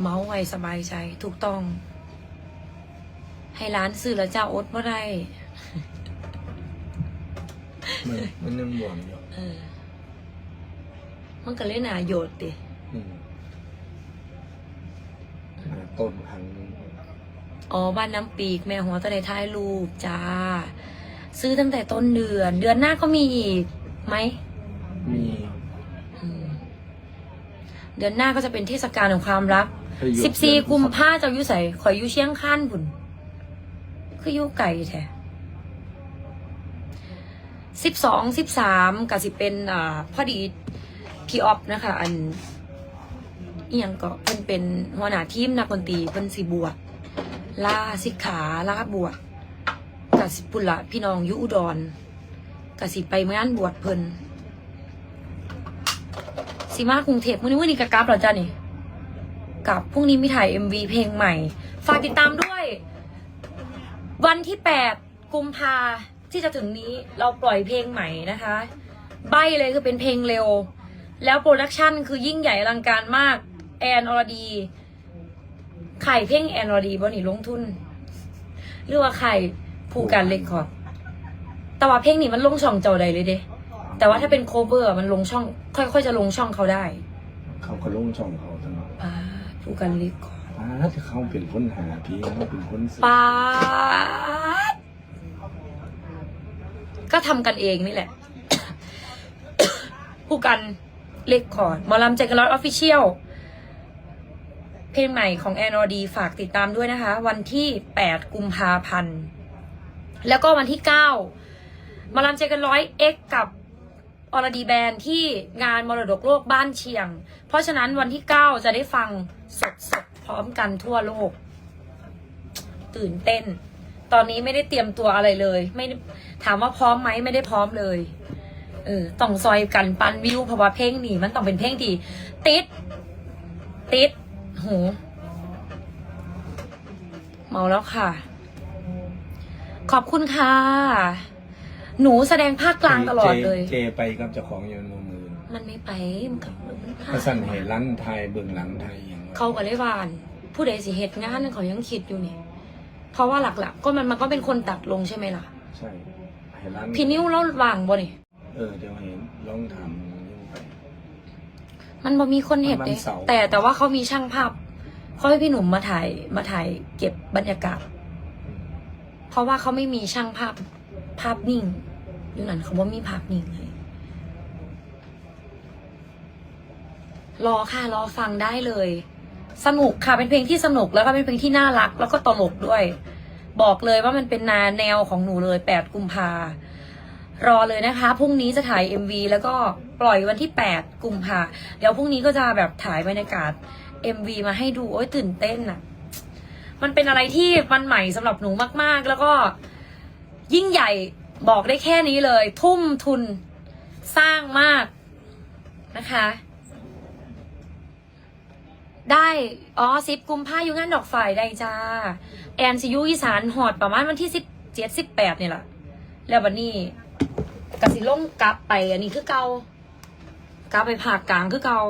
เมาไว้สบายใจถูกต้อง ให้ร้านซื้อแล้วเจ้าอดเมื่อไรมันมันยังบวมอยู่เออ มันก็เล่นหนาโยดดิอืมหาต้นครั้งนึงอ๋อบ้านน้ำปีกแม่หัวตะไดท้ายรูปจ้า ซื้อตั้งแต่ต้นเดือน เดือนหน้าก็มีอีกไหมมี อืมเดือนหน้าก็จะเป็นเทศกาลของความรักให้หยุด สิบสี่กุมภาเจ้าอยู่ใส่ขอยอยู่เชียงคานพุ่น คืออยู่ไก่แท้สิบสองสิบสามกับสิเป็นอ่าพอดีพี่ออฟนะคะ อันอียังก็เพิ่นเป็นหัวหน้าทีมนักดนตรีเพิ่นสิบวชลาสิกขาลาบวชกับสิปุละพี่น้องอยู่อุดรกับสิไปงานบวชเพิ่นสิมากรุงเทพมื้อนี้มื้อนี้กะกลับหรอจ้านี่ กับพรุ่งนี้มีถ่าย MV เพลงใหม่ ฝากติดตามด้วย วันที่ 8 กุมภาที่จะถึงนี้เราปล่อยเพลงใหม่นะคะ ใบเลยคือเป็นเพลงเร็ว แล้วโปรดักชันคือยิ่งใหญ่อลังการมาก แอนอรดี ไข่เพลงแอนอรดีบนี่ลงทุน หรือว่าไข่ผู้การเล็กคอร์ดแต่ว่าเพลงนี้มันลงช่องเจ้าใดเลยเด้แต่ว่าถ้าเป็นโคเวอร์มันลงช่อง ค่อยๆจะลงช่องเขาได้ เขาก็ลงช่องเขาตลอดอ่า ผู้การเล็กคอร์ดป้าที่เขาเป็นคนหาพี่เขาเป็นคนซื้อปาดก็ทำกันเองนี่แหละ ผู้กันเล็กคอร์ดหมอลำใจกันร้อยออฟฟิเชียลเพลงใหม่ของแอนอดีฝากติดตามด้วยนะคะ วันที่ 8 กุมภาพันธ์ แล้วก็วันที่9หมาลำใจกันร้อยเอ็กกับ อรดีแบนที่งานมรดกโลกบ้านเชียง เพราะฉะนั้นวันที่ 9 จะได้ฟังสดๆ พร้อมกันทั่วโลก ตื่นเต้น ตอนนี้ไม่ได้เตรียมตัวอะไรเลย ไม่ถามว่าพร้อมไหมไม่ได้พร้อมเลยเออต้องซอยกันปันวิวเพราะว่าเพลงนี้มันต้องเป็นเพลงที่ติด ติดโหเมาแล้วค่ะ ขอบคุณค่ะ หนูแสดงภาคกลางตลอดเลย เจไปกับเจ้าของอยู่ในมือมือมันไม่ไปมันกับมันพลาพระดสันเหรันไทยเบื้องหลังไทยอย่างเขาก็เลยว่าอั่นผู้ใดสิเหตุงานนั่นเขายังคิดอยู่นี่เพราะว่าหลักๆ ก็มันมันก็เป็นคนตัดลงใช่ไหมล่ะ ใช่เหรันพี่นิ้วแล้ววางบ่นี่เออเดี๋ยวเห็นลองทำยิ่งไป มันบ่มีคนเห็นวัเด้นเสาร์ แต่แต่ว่าเขามีช่างภาพเขาให้พี่หนุ่มมาถ่ายมาถ่ายเก็บบรรยากาศ เพราะว่าเขาไม่มีช่างภาพ ภาพนิ่งอยู่นั่นเขาว่ามีภาพนิ่งให้รอค่ะรอฟังได้เลย สนุกค่ะเป็นเพลงที่สนุกแล้วก็เป็นเพลงที่น่ารัก แล้วก็ตลกด้วย บอกเลยว่ามันเป็นนาแนวของหนูเลยแปดกุมภารอเลยนะคะพรุ่งนี้จะถ่าย MV แล้วก็ปล่อยวันที่แปดกุมภาเดี๋ยวพรุ่งนี้ก็จะแบบถ่ายบรรยากาศ MV มาให้ดูโอ้ยตื่นเต้นอะมันเป็นอะไรที่มันใหม่สำหรับหนูมากๆ แล้วก็ ยิ่งใหญ่บอกได้แค่นี้เลย ทุ่มทุนสร้างมากนะคะ ได้อ๋อสิบกุมภาอยู่งานดอกฝ่ายได้จ้า แอนซิยูอีสานหอดประมาณวันที่สิบเจ็ดสิบแปดนี่แหละแล้ววันนี้กสิล่งกลับไปอันนี้คือเกากลับไปภาคกลางคือเกา